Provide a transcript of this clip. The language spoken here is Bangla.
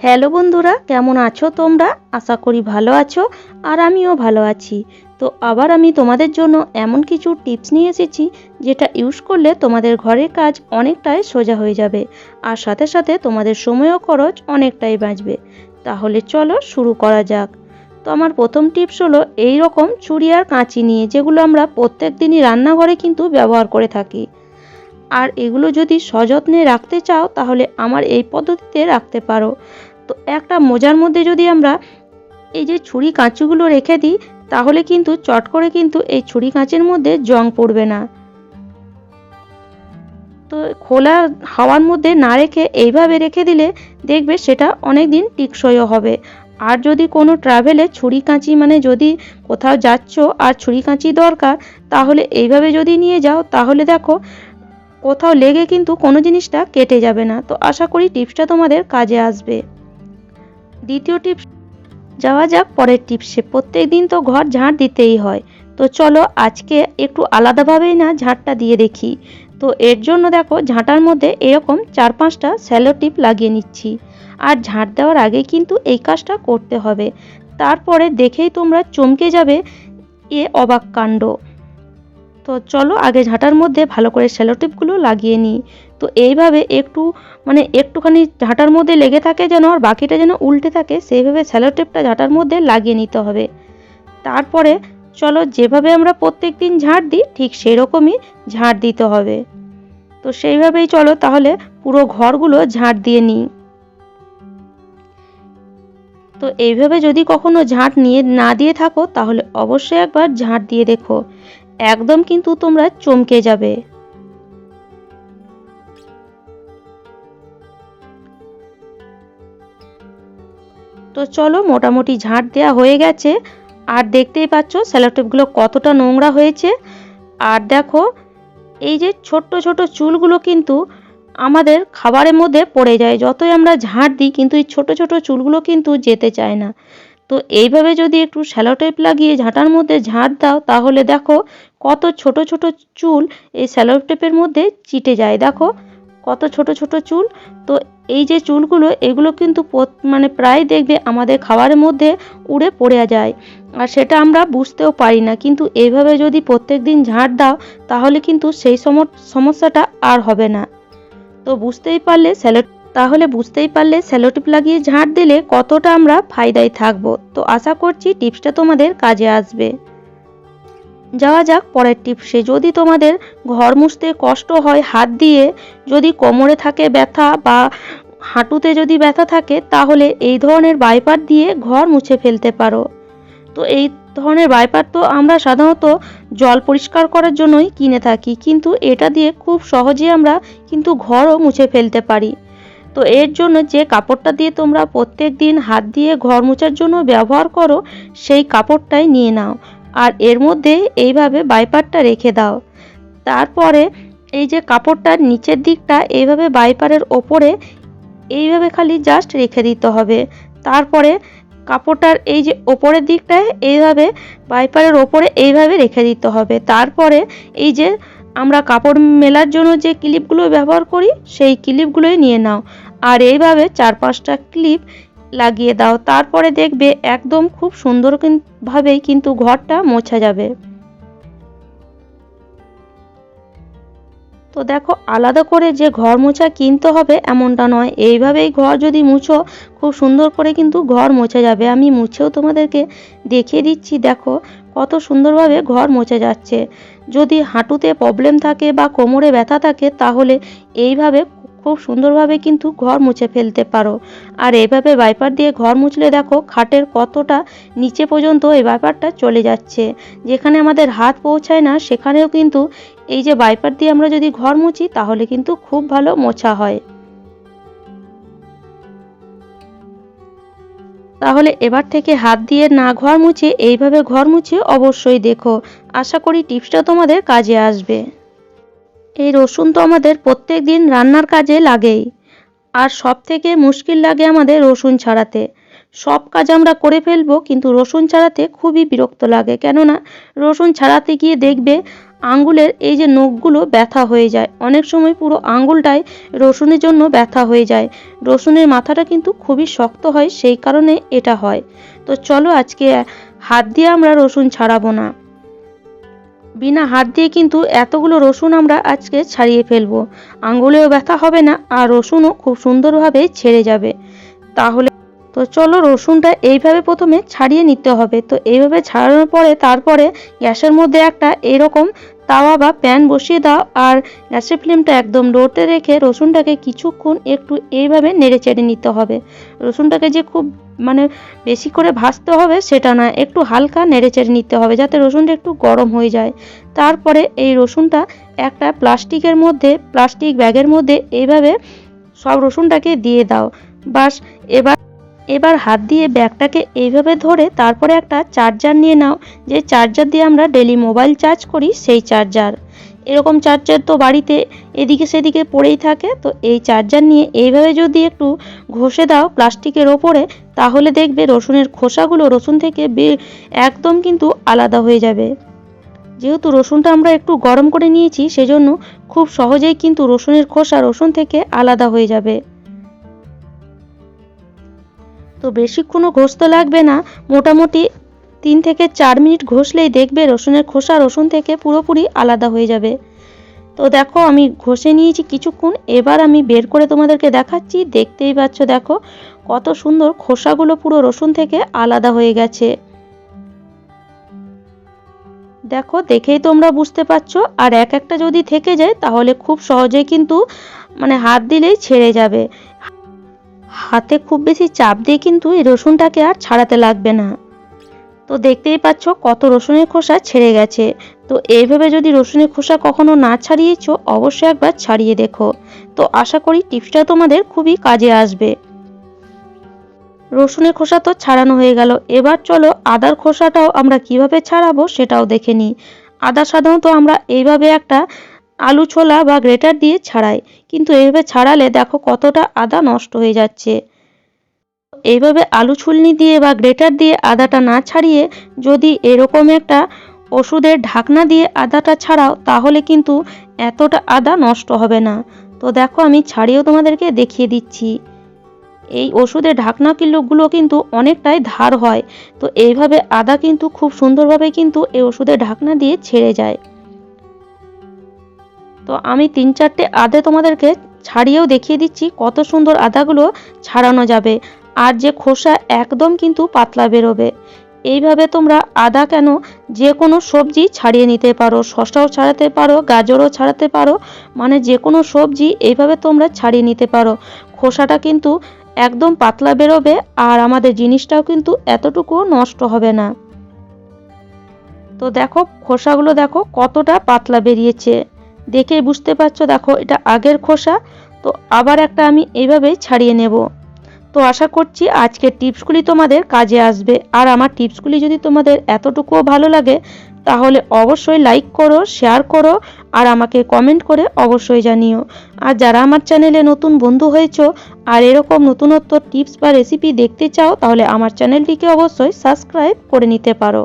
হ্যালো বন্ধুরা, কেমন আছো তোমরা? আশা করি ভালো আছো আর আমিও ভালো আছি। তো আবার আমি তোমাদের জন্য এমন কিছু টিপস নিয়ে এসেছি যেটা ইউজ করলে তোমাদের ঘরের কাজ অনেকটাই সোজা হয়ে যাবে আর সাথে সাথে তোমাদের সময়ও খরচ অনেকটাই বাঁচবে। তাহলে চলো শুরু করা যাক। তো আমার প্রথম টিপস হলো এই রকম ছুরি আর কাঁচি নিয়ে যেগুলো আমরা প্রত্যেক দিনই রান্নাঘরে কিন্তু ব্যবহার করে থাকি। আর এগুলো যদি সযত্নে রাখতে চাও, তাহলে আমার এই পদ্ধতিতে রাখতে পারো। তো একটা মোজার মধ্যে যদি আমরা এই যে ছুরি কাঁচিগুলো রেখে দিই, তাহলে কিন্তু চট করে কিন্তু এই ছুরি কাঁচের মধ্যে জং পড়বে না। তো খোলা হাওয়ার মধ্যে না রেখে এইভাবে রেখে দিলে দেখবে সেটা অনেক দিন টিকসইও হবে। আর যদি কোনো ট্রাভেলে ছুরি কাঁচি মানে যদি কোথাও যাচ্ছ আর ছুরি কাঁচি দরকার, তাহলে এইভাবে যদি নিয়ে যাও, তাহলে দেখো কোথাও লেগে কিন্তু কোনো জিনিসটা কেটে যাবে না। তো আশা করি টিপসটা তোমাদের কাজে আসবে। দ্বিতীয় টিপস, যাওয়া যাক পরের টিপসে। প্রত্যেক দিন তো ঘর ঝাঁট দিতেই হয়। তো চলো আজকে একটু আলাদাভাবেই না ঝাঁটটা দিয়ে দেখি। তো এর জন্য দেখো ঝাঁটার মধ্যে এরকম চার পাঁচটা স্যালো টিপ লাগিয়ে নিচ্ছি। আর ঝাঁট দেওয়ার আগে কিন্তু এই কাজটা করতে হবে। তারপরে দেখেই তোমরা চমকে যাবে এ অবাক কাণ্ড। তো চলো আগে ঝাঁটার মধ্যে ভালো করে স্যালো টিপগুলো লাগিয়ে নিই। তো এইভাবে একটু মানে একটুখানি ঝাঁটার মধ্যে লেগে থাকে যেন আর বাকিটা যেন উল্টে থাকে, সেইভাবে স্যালো টিপটা ঝাঁটার মধ্যে লাগিয়ে নিতে হবে। তারপরে চলো যেভাবে আমরা প্রত্যেক দিন ঝাঁট দিই, ঠিক সেরকমই ঝাঁট দিতে হবে। তো সেইভাবেই চলো তাহলে পুরো ঘরগুলো ঝাঁট দিয়ে নিই। তো এইভাবে যদি কখনো ঝাঁট নিয়ে, না দিয়ে থাকো, তাহলে অবশ্যই একবার ঝাঁট দিয়ে দেখো। একদম কিন্তু তোমরা চমকে যাবে। তো চলো মোটামুটি ঝাঁট দেওয়া হয়ে গেছে। আর দেখতেই পাচ্ছ স্যালোটেপগুলো কতটা নোংরা হয়েছে। আর দেখো, এই যে ছোট্ট ছোট চুলগুলো কিন্তু আমাদের খাবারের মধ্যে পড়ে যায়। যতই আমরা ঝাঁট দিই, কিন্তু এই ছোট ছোট চুলগুলো কিন্তু যেতে চায় না। তো এইভাবে যদি একটু স্যালোটেপ লাগিয়ে ঝাঁটার মধ্যে ঝাঁট দাও, তাহলে দেখো কত ছোট ছোট চুল এই স্যালোটেপের মধ্যে চিটে যায়। দেখো, কত ছোট ছোট চুল। তো এই যে চুলগুলো, এগুলো কিন্তু মানে প্রায় দেখবে আমাদের খাবারের মধ্যে উড়ে পড়ে যায়। আর সেটা আমরা বুঝতেও পারি না। কিন্তু এইভাবে যদি প্রত্যেক দিন ঝাঁট দাও, তাহলে কিন্তু সেই সমস্যাটা আর হবে না। তো বুঝতেই পারলে স্যালো তাহলে বুঝতেই পারলে স্যালোটিপ লাগিয়ে ঝাঁট দিলে কতটা আমরা ফায়দায় থাকব। তো আশা করছি টিপসটা তোমাদের কাজে আসবে। যাওয়া যাক, পরের টিপসে যদি তোমাদের ঘর মুছতে কষ্ট হয়, হাত দিয়ে যদি কোমরে থাকে ব্যথা বা হাঁটুতে যদি ব্যথা থাকে, তাহলে এই ধরনের বাইপার দিয়ে ঘর মুছে ফেলতে পারো। তো এই ধরনের বাইপার তো আমরা সাধারণত জল পরিষ্কার করার জন্যই কিনে থাকি, কিন্তু এটা দিয়ে খুব সহজে আমরা কিন্তু ঘরও মুছে ফেলতে পারি। তো এর জন্য যে কাপড়টা দিয়ে তোমরা প্রত্যেক দিন হাত দিয়ে ঘর মোছার জন্য ব্যবহার করো, সেই কাপড়টাই নিয়ে নাও। আর এর মধ্যে এইভাবে বাইপারটা রেখে দাও। তারপরে এই যে কাপড়টার নিচের দিকটা এইভাবে বাইপারের ওপরে এইভাবে খালি জাস্ট রেখে দিতে হবে। তারপরে কাপড়টার এই যে ওপরের দিকটায় এইভাবে বাইপারের ওপরে এইভাবে রেখে দিতে হবে। তারপরে এই যে আমরা কাপড় মেলার জন্য যে ক্লিপগুলো ব্যবহার করি, সেই ক্লিপগুলোই নিয়ে নাও। আর এইভাবে চার পাঁচটা ক্লিপ লাগিয়ে দাও। তারপরে দেখবে একদম খুব সুন্দরভাবেই কিন্তু ঘরটা মোছা যাবে। তো দেখো, আলাদা করে যে ঘর মোছা কিনতে হবে এমনটা নয়। এইভাবেই ঘর যদি মুছো, খুব সুন্দর করে কিন্তু ঘর মোছা যাবে। আমি মুছেও তোমাদেরকে দেখিয়ে দিচ্ছি, দেখো কত সুন্দরভাবে ঘর মোছা যাচ্ছে। যদি হাঁটুতে প্রবলেম থাকে বা কোমরে ব্যথা থাকে, তাহলে এইভাবে খুব সুন্দরভাবে কিন্তু ঘর মুছে ফেলতে পারো। আর এইভাবে বাইপার দিয়ে ঘর মুছলে দেখো খাটের কতটা নিচে পর্যন্ত এই বাইপারটা চলে যাচ্ছে। যেখানে আমাদের হাত পৌঁছায় না, সেখানেও কিন্তু এই যে বাইপার দিয়ে আমরা যদি ঘর মুছি, তাহলে কিন্তু খুব ভালো মোছা হয়। তাহলে এবার থেকে হাত দিয়ে না ঘর মুছে, এইভাবে ঘর মুছে অবশ্যই দেখো। আশা করি টিপসটা তোমাদের কাজে আসবে। এই রসুন তো আমাদের প্রত্যেক দিন রান্নার কাজে লাগেই। আর সব থেকে মুশকিল লাগে আমাদের রসুন ছাড়াতে। সব কাজ আমরা করে ফেলব, কিন্তু রসুন ছাড়াতে খুবই বিরক্ত লাগে। কেননা, রসুন ছাড়াতে গিয়ে দেখবে আঙ্গুলের এই যে নখগুলো ব্যথা হয়ে যায়। অনেক সময় পুরো আঙ্গুলটাই রসুনের জন্য ব্যথা হয়ে যায়। রসুনের মাথাটা কিন্তু খুবই শক্ত হয়, সেই কারণে এটা হয়। তো চলো আজকে হাত দিয়ে আমরা রসুন ছাড়াবো না। বিনা হাত দিয়ে কিন্তু এতগুলো রসুন আমরা আজকে ছাড়িয়ে ফেলব। আঙুলেও ব্যথা হবে না আর রসুনও খুব সুন্দরভাবে ছেড়ে যাবে। তাহলে তো চলো রসুনটা এইভাবে প্রথমে ছাড়িয়ে নিতে হবে। তো এইভাবে ছাড়ানোর পরে তারপরে গ্যাসের মধ্যে একটা এরকম তাওয়া বা প্যান বসিয়ে দাও আর গ্যাসের ফ্লেমটা একদম লোতে রেখে রসুনটাকে কিছুক্ষণ একটু এইভাবে নেড়ে চেড়ে নিতে হবে। রসুনটাকে যে খুব মানে বেশি করে ভাজতে হবে সেটা না একটু হালকা নেড়ে চেড়ে নিতে হবে যাতে রসুনটা একটু গরম হয়ে যায়। তারপরে এই রসুনটা একটা প্লাস্টিকের মধ্যে, প্লাস্টিক ব্যাগের মধ্যে এইভাবে সব রসুনটাকে দিয়ে দাও। বাস, এবার এবার হাত দিয়ে ব্যাগটাকে এইভাবে ধরে তারপরে একটা চার্জার নিয়ে নাও। যে চার্জার দিয়ে আমরা ডেলি মোবাইল চার্জ করি সেই চার্জার। এরকম চার্জার তো বাড়িতে এদিকে সেদিকে পড়েই থাকে, তো এই চার্জার নিয়ে এইভাবে যদি একটু ঘষে দাও প্লাস্টিকের ওপরে, তাহলে দেখবে রসুনের খোসাগুলো রসুন থেকে বে, একদম কিন্তু আলাদা হয়ে যাবে। যেহেতু রসুনটা আমরা একটু গরম করে নিয়েছি, সেজন্য খুব সহজেই কিন্তু রসুনের খোসা রসুন থেকে আলাদা হয়ে যাবে। তো বেশিক্ষণও ঘষতে লাগবে না, মোটামুটি তিন থেকে চার মিনিট ঘষলেই দেখবে রসুনের খোসা রসুন থেকে পুরোপুরি আলাদা হয়ে যাবে। তো দেখো, আমি ঘষে নিয়েছি কিছুক্ষণ, এবার আমি বের করে তোমাদেরকে দেখাচ্ছি। দেখতেই পাচ্ছ, দেখো, কত সুন্দর খোসাগুলো পুরো রসুন থেকে আলাদা হয়ে গেছে। দেখো, দেখেই তোমরা বুঝতে পারছ, আর এক একটা যদি থেকে যায়, তাহলে খুব সহজেই কিন্তু মানে হাত দিলেই ছেড়ে যাবে। হাতে খুব বেশি চাপ দিয়ে কিন্তু এই রসুনটাকে আর ছাড়াতে লাগবে না। তো দেখতেই পাচ্ছ কত রসুনের খোসা ছেড়ে গেছে। তো এইভাবে যদি রসুনের খোসা কখনো না ছাড়িয়েছো, অবশ্যই একবার ছাড়িয়ে দেখো। তো আশা করি টিপসটা তোমাদের খুবই কাজে আসবে। রসুনের খোসা তো ছাড়ানো হয়ে গেল। এবার চলো আদার খোসাটাও আমরা কীভাবে ছাড়াবো সেটাও দেখে নিই। আদা সাধারণত আমরা এইভাবে একটা আলু ছোলা বা গ্রেটার দিয়ে ছাড়াই। কিন্তু এইভাবে ছাড়ালে দেখো কতটা আদা নষ্ট হয়ে যাচ্ছে। এইভাবে আলু ছুলনি দিয়ে বা গ্রেটার দিয়ে আদাটা না ছাড়িয়ে যদি এরকম একটা ওষুধের ঢাকনা দিয়ে আদাটা ছাড়াও, তাহলে কিন্তু এতটা আদা নষ্ট হবে না। তো দেখো আমি ছাড়িয়েও তোমাদেরকে দেখিয়ে দিচ্ছি। এই ওষুধের ঢাকনা কিলোগুলো কিন্তু অনেকটাই ধার হয়। তো এইভাবে আদা কিন্তু খুব সুন্দরভাবে কিন্তু এই ওষুধের ঢাকনা দিয়ে ছেড়ে যায়। তো আমি তিন চারটে আদা তোমাদেরকে ছাড়িয়েও দেখিয়ে দিচ্ছি কত সুন্দর আদাগুলো ছাড়ানো যাবে। আর যে খোসা একদম কিন্তু পাতলা বেরোবে। এইভাবে তোমরা আদা কেন যে কোনো সবজি ছাড়িয়ে নিতে পারো, শসাও ছাড়াতে পারো, গাজরও ছাড়াতে পারো মানে যে কোনো সবজি এইভাবে তোমরা ছাড়িয়ে নিতে পারো। খোসাটা কিন্তু একদম পাতলা বেরোবে আর আমাদের জিনিসটাও কিন্তু এতটুকুও নষ্ট হবে না। তো দেখো, খোসাগুলো দেখো কতটা পাতলা বেরিয়েছে। দেখেই বুঝতে পারছ, দেখো এটা আগের খোসা। তো আবার একটা আমি এইভাবেই ছাড়িয়ে নেব। তো আশা করছি আজকের টিপসগুলি তোমাদের কাজে আসবে। আর আমার টিপসগুলি যদি তোমাদের এতটুকুও ভালো লাগে, তাহলে অবশ্যই লাইক করো শেয়ার করো, আর আমাকে কমেন্ট করে অবশ্যই জানিও। আর যারা আমার চ্যানেলে নতুন বন্ধু হয়েছ, আর এরকম নতুনত্ব টিপস বা রেসিপি দেখতে চাও, তাহলে আমার চ্যানেলটিকে অবশ্যই সাবস্ক্রাইব করে নিতে পারো।